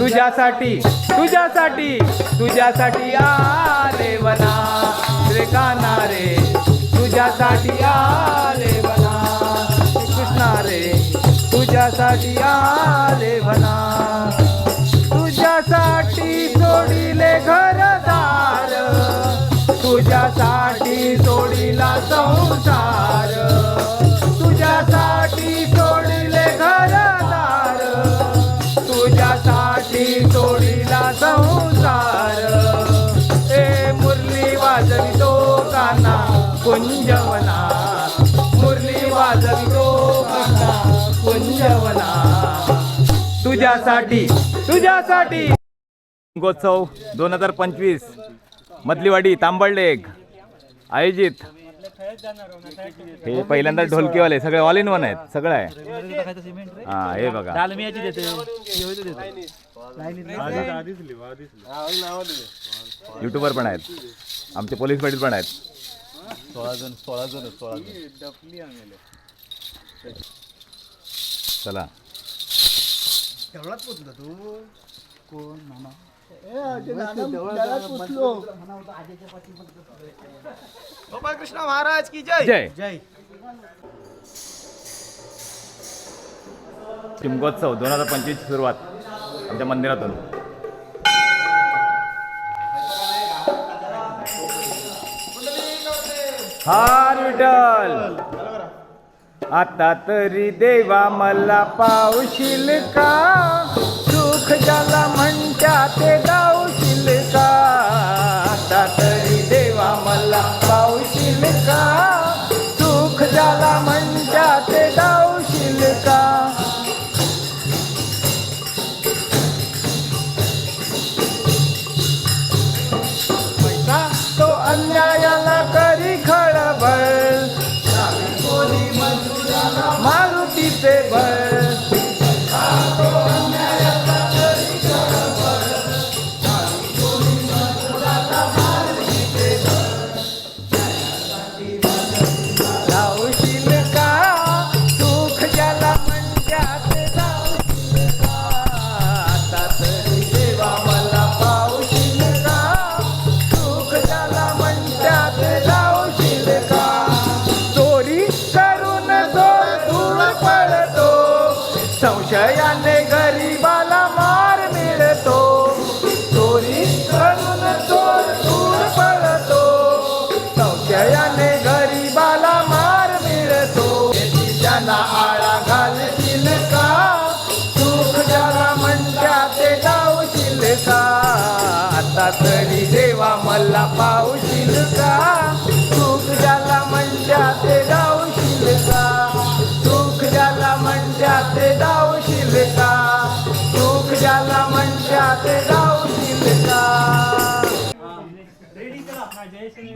तुझ्यासाठी तुझ्यासाठी तुझ्यासाठी आले वना रे काना रे तुझ्यासाठी आले वना कृष्णा रे तुझ्यासाठी आले वना तुझ्यासाठी सोडिले घरदार. तुझ्यासाठी सोडिला संसार. तुझ्यासाठी सोडिले घरदार. तुझ्यासाठी सोडिला संसार. तुझ्यासाठी तुझ्यासाठी. गोत्सव दोन हजार पंचवीस मधलीवाडी तांबळलेग आयोजित. हे पहिल्यांदा ढोलकीवाले सगळे ऑल इन वन आहेत सगळं आहे. हा हे बघा. डालमियाची देते युट्यूबर पण आहेत. आमचे पोलीस पाटील पण आहेत. सोळा जण सोळा जण सोळा जण चला गोपाळ कृष्ण महाराज की जय? जय. जय. शिमगोत्सव दोन हजार पंचवीस सुरुवात आमच्या मंदिरातून. हार विठ्ठल! आता तरी देवा मला पावशील का? सुख ज्याला म्हणत्या ते गावशील का? आता तरी देवा मला पावशील का? सुख ज्याला म्हणत्या ते गावशील का?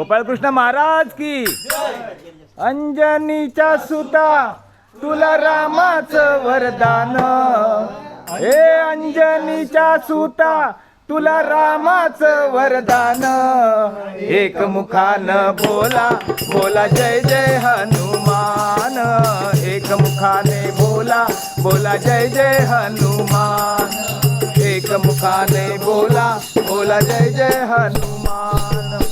गोपाळकृष्ण महाराज की. अंजनीच्या सुता तुला रामाचं वरदान. हे अंजनीच्या सुता तुला रामाचं वरदान. एक मुखान बोला बोला जय जय हनुमान. एक मुखाने बोला बोला जय जय हनुमान. एक मुखाने बोला बोला जय जय हनुमान.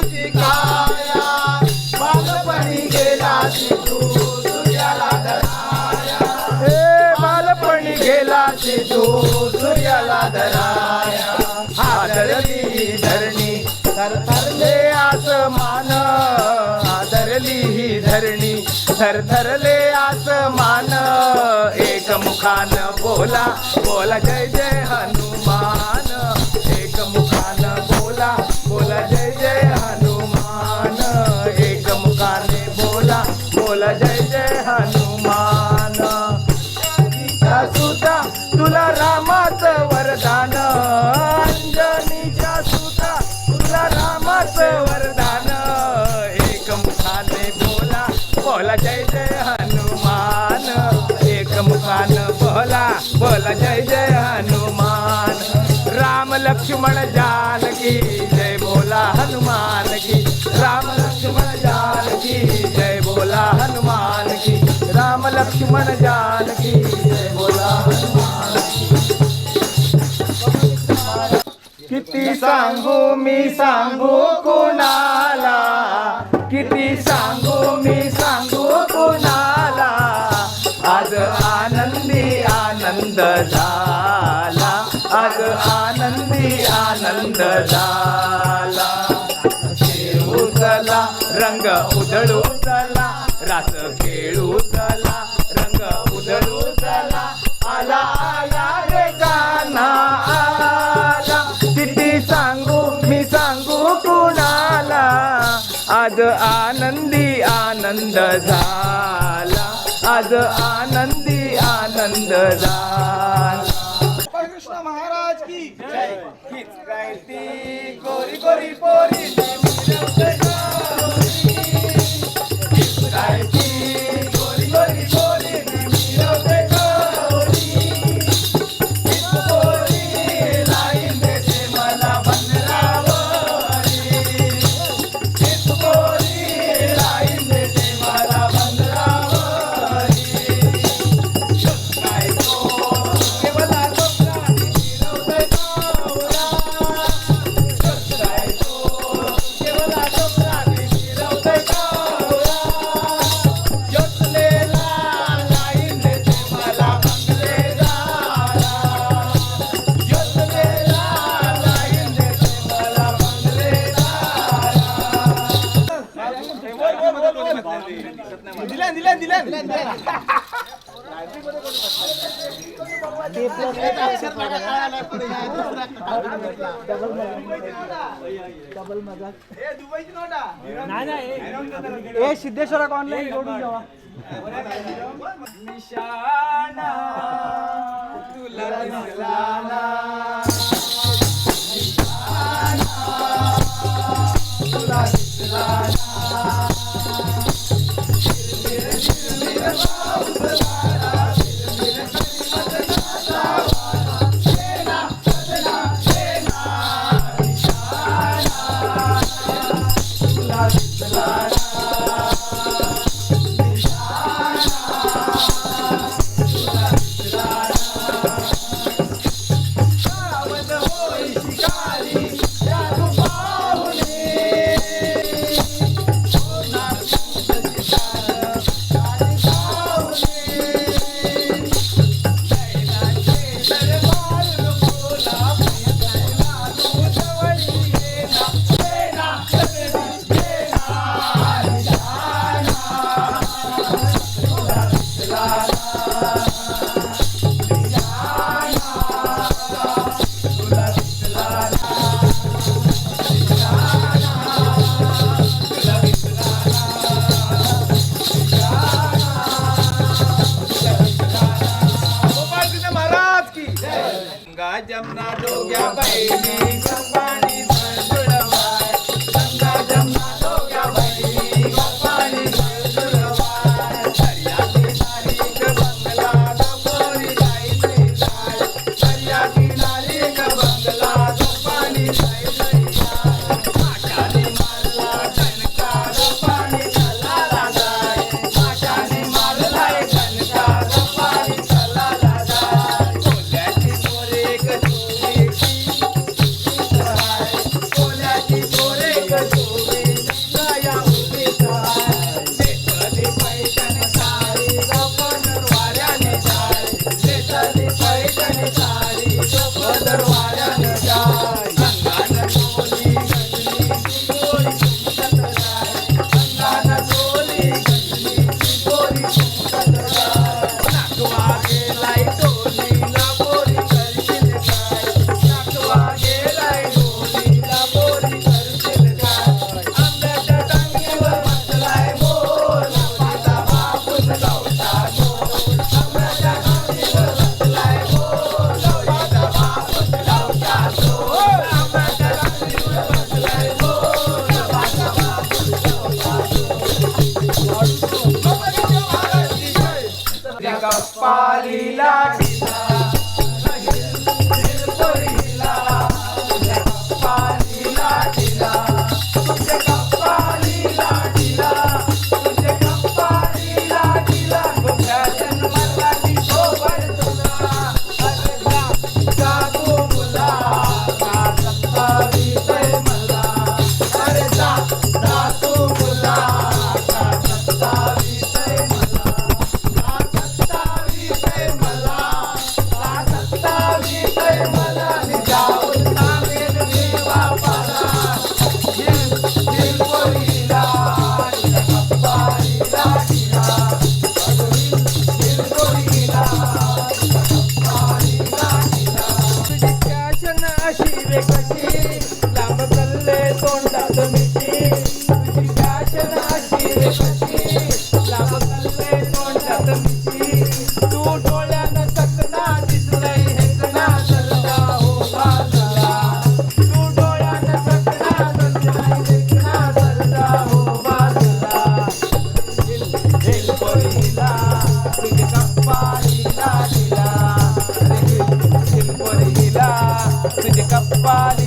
तुझी काया बालपणी तू सूर्याला धराया. हे बालपणी तू सूर्याला धराया. आदरली ही धरणी थरथरले आसमान आदरली ही धरणी थरथरले आसमान एक मुखान बोला बोला जय जय जय जय हनुमान। राम लक्ष्मण जानकी, जय बोला हनुमान की। राम लक्ष्मण जानकी, जय बोला हनुमान की। राम लक्ष्मण जानकी, जय बोला हनुमान किती सांगू मी सांगू कुणाला? किती सांगू मी सांगू कुणाला? आनंद झाला. आज आनंदी आनंद झाला. खेळू चला रंग उधळू चला. रास खेळू चला रंग उधळू चला. आला आला रे गाना आला. किती सांगू मी सांगू कुणाला? आज आनंदी आनंद झाला. आज आनंदी आनंद झाला कृष्ण महाराज की. गोरी गोरी पोरी. ए सिद्धेश्वराक ऑनलाईन जोडून जावा जमुना दोघ्या कप्पालीला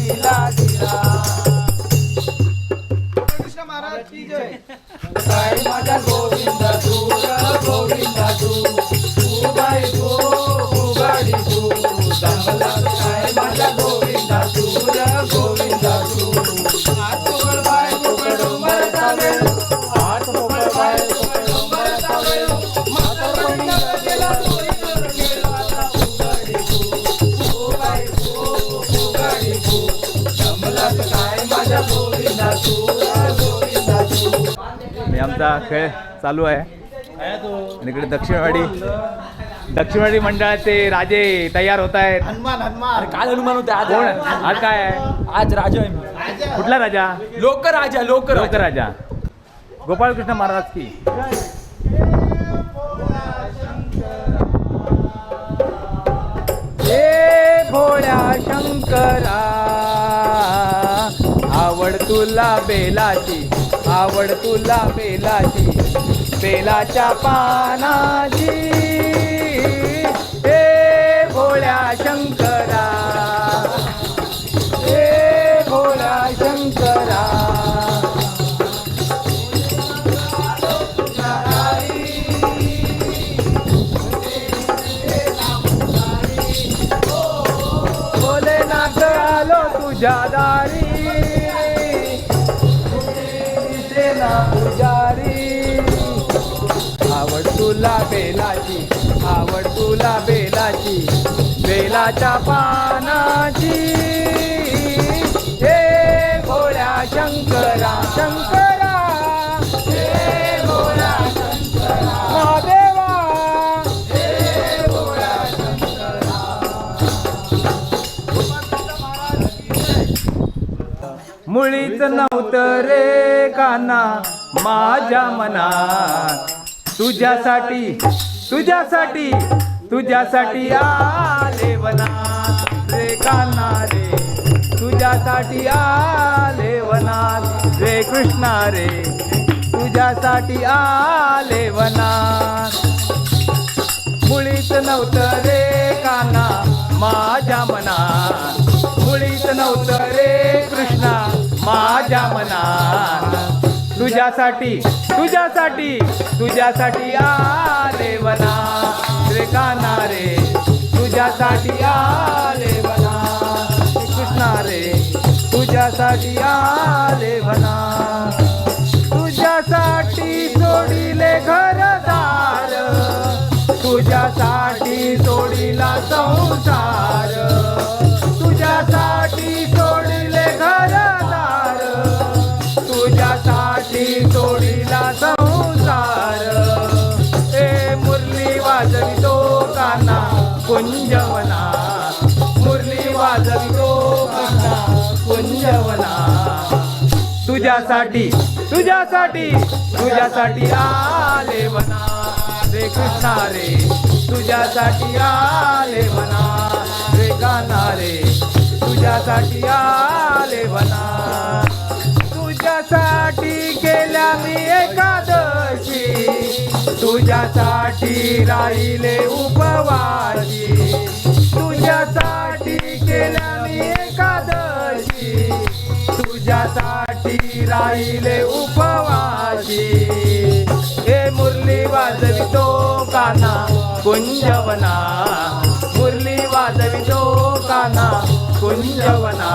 लीला आणि आमचा खेळ चालू आहे. आणि इकडे दक्षिणवाडी दक्षिणवाडी मंडळाचे राजे तयार होत आहेत. हनुमान हनुमान. काल हनुमान होते आज? कोण? आज काय आहे? आज राजा आहे मी. कुठला राजा. लोक राजा? लोक लोक राजा गोपाळकृष्ण महाराज की. हे भोळ्या शंकरा आवड तुला बेलाची. आवड तुला बेलाची बेलाच्या पानाची. हे भोळ्या शंकरा. हे भोळ्या शंकरा. भोलेनाथ आलो तुझ्या दारी. तुला बेलाची आवड तुला बेलाची बेलाच्या पानाची. हे भोळ्या शंकरा शंकरा. हे भोळ्या शंकरा. महादेवा हे भोळ्या मुळीच नव्हतं रे काना माझ्या मनात. तुझ्यासाठी तुझ्यासाठी तुझ्यासाठी आले वनात रे काना रे. तुझ्यासाठी आले वनात रे कृष्णा रे. तुझ्यासाठी आले वनात मुळीच नव्हतं रे काना माझ्या मना. मुळीच नव्हतं रे कृष्णा माझ्या मना. तुझ्यासाठी तुझ्यासाठी तुझ्यासाठी आले बना. रे काना रे तुझ्यासाठी आले बना. कृष्णा रे तुझ्यासाठी आले बना. तुझ्यासाठी सोडिले घरदार. तुझ्यासाठी सोडिला संसार. तुझ्यासाठी कुंजवना मुरली वाजवितो काना कुंजवना तुझ्यासाठी तुझ्यासाठी तुझ्यासाठी आले म्हणा. रे कृष्णा रे तुझ्यासाठी आले म्हणा. रे गाना रे तुझ्यासाठी आले म्हणा. तुझ्यासाठी केल्या मी एकादशी. तुझ्यासाठी राहिले उपवासी. तुझ्यासाठी केल्या मी एकादशी. तुझ्यासाठी राहिले उपवासी. हे मुरली वाजवितो काना कुंजवना मुरली वाजवितो काना कुंजवना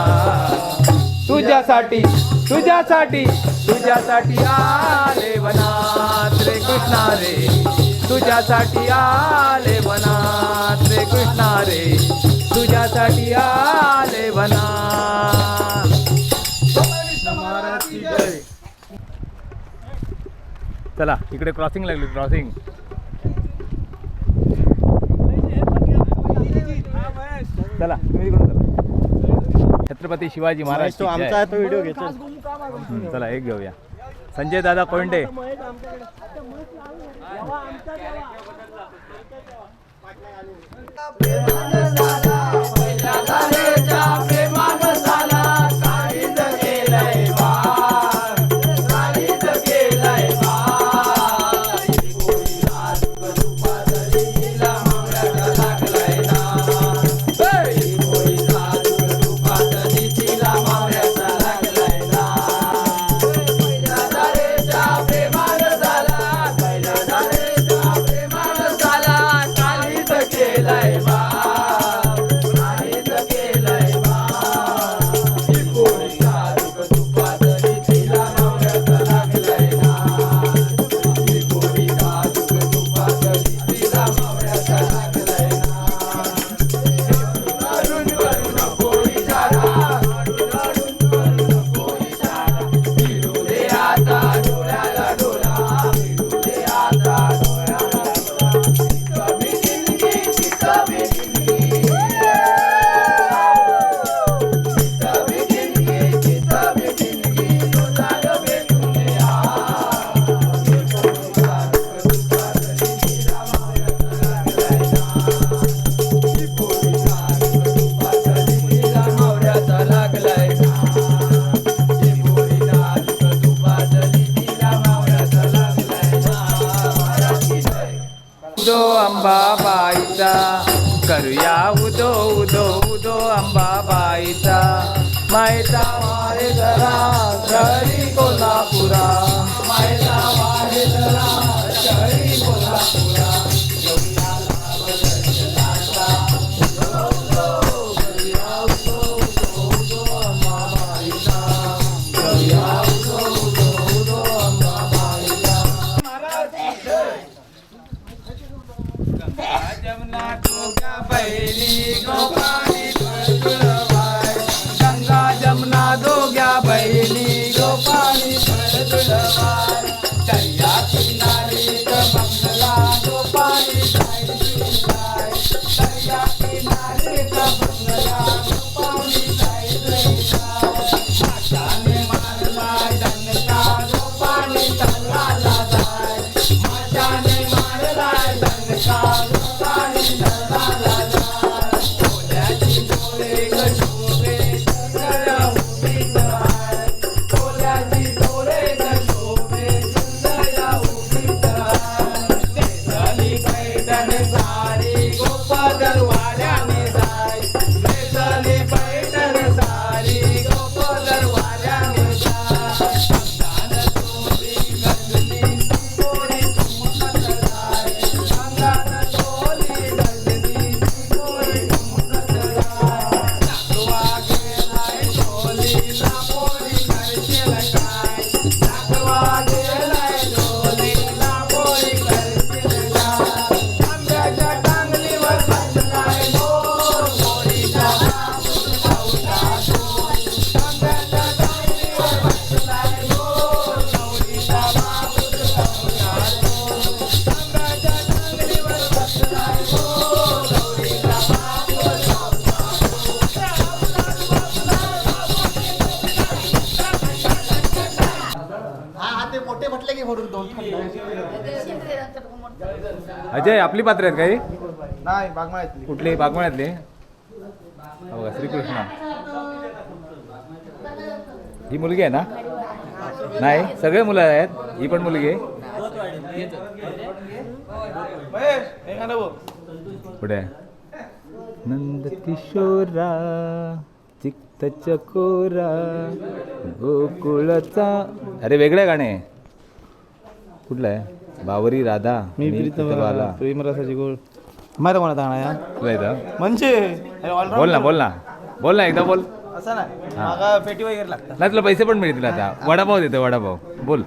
तुझ्यासाठी. तुझ्यासाठी तुझ्यासाठी आले वनात रे कृष्णा रे. तुझ्यासाठी आले वनात रे कृष्णा रे. तुझ्यासाठी आले वनात. चला इकडे क्रॉसिंग लागली क्रॉसिंग चला तुम्ही छत्रपती शिवाजी महाराज तो आमचा तो व्हिडिओ घेतो चला एक घेऊया. संजय दादा कोंडे आमचा करूया उदो उदो उदो अंबाबाईचा. माय Hey, Nico, आपली पात्र आहेत काही नाही बागमाळ्यातली. कुठले? बागमाळ्यातले? हो का? श्रीकृष्ण. ही मुलगी आहे ना? नाही सगळे मुलं आहेत. ही पण मुलगी आहे. पुढे नंद किशोरा चिक्त चकोरा गोकुळाचा अरे वेगळं गाणे. कुठलं आहे? बावरी राधा मी प्रीतम बाला. प्रेम रसाची गोळ. माहिती कोणा चांगला या तुला येतं? म्हणजे अरे all बोल ना बोल ना. बोल ना एकदा बोल. असं नाही. मागा पेटी वगैरे लागतात. नाही तुला पैसे पण मिळतील आता. वडापाव देतो वडापाव. बोल.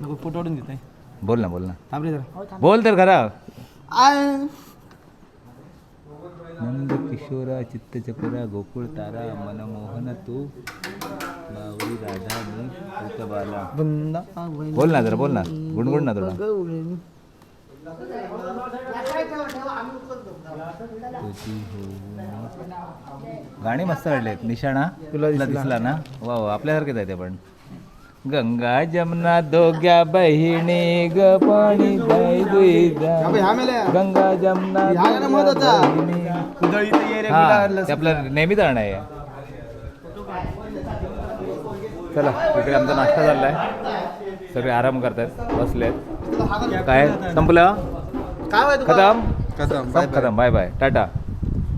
नको फुटवडून देते बोल ना बोल ना. थांब रे जरा. बोल तर खरा. आ, नंद किशोरा चित्त चकोरा गोकुळ तारा मनमोहन तू बावरी राधा मी ऋतबाला बोल ना जरा बोल ना गुणगुण ना थोडा. तुझी. गाणी मस्त काढलेत निशाणा तुला दिसला. ना वा वा आपल्यासारखेच आहे ते पण गंगा जमुना दोघ्या बहिणी ग पाणी. गंगा जमुना कुदळी तर ये रे, हा गुलाल. ते आपलं नेहमी जाणं आहे. चला इकडे आमचा नाश्ता चाललाय. सगळे आराम करतात बसलेत. काय? संपलं? काय खतम? खतम खतम बाय बाय टाटा.